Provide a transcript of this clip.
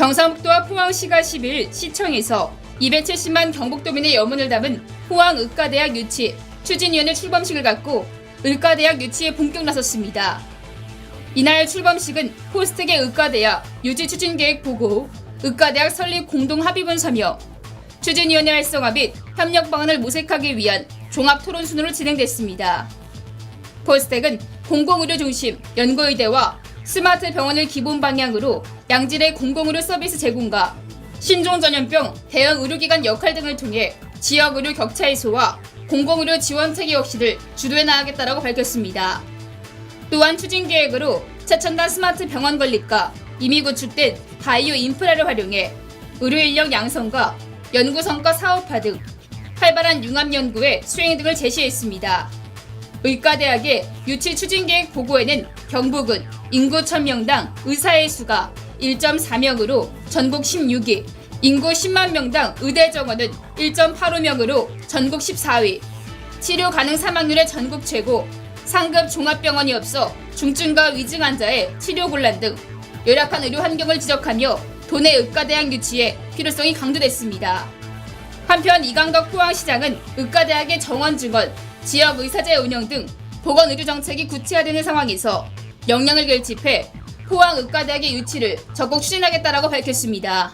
경상북도와 포항시가 10일 시청에서 270만 경북도민의 염원을 담은 포항의과대학 유치 추진위원회 출범식을 갖고 의과대학 유치에 본격 나섰습니다. 이날 출범식은 포스텍의 의과대학 유치 추진 계획 보고, 의과대학 설립 공동 합의문 서며 추진위원회 활성화 및 협력 방안을 모색하기 위한 종합 토론 순으로 진행됐습니다. 포스텍은 공공의료 중심 연구의대와 스마트 병원을 기본 방향으로 양질의 공공의료 서비스 제공과 신종 전염병 대응 의료기관 역할 등을 통해 지역 의료 격차 해소와 공공의료 지원 체계 혁신을 주도해 나가겠다라고 밝혔습니다. 또한 추진 계획으로 최첨단 스마트 병원 건립과 이미 구축된 바이오 인프라를 활용해 의료 인력 양성과 연구 성과 사업화 등 활발한 융합 연구의 수행 등을 제시했습니다. 의과대학의 유치 추진 계획 보고에는 경북은 인구 1000명당 의사의 수가 1.4명으로 전국 16위, 인구 10만 명당 의대 정원은 1.85명으로 전국 14위, 치료 가능 사망률의 전국 최고, 상급 종합병원이 없어 중증과 위증 환자의 치료 곤란 등 열악한 의료 환경을 지적하며 도내 의과대학 유치의 필요성이 강조됐습니다. 한편 이강덕 포항시장은 의과대학의 정원 증원, 지역 의사제 운영 등 보건 의료 정책이 구체화되는 상황에서 역량을 결집해 포항 의과대학의 유치를 적극 추진하겠다라고 밝혔습니다.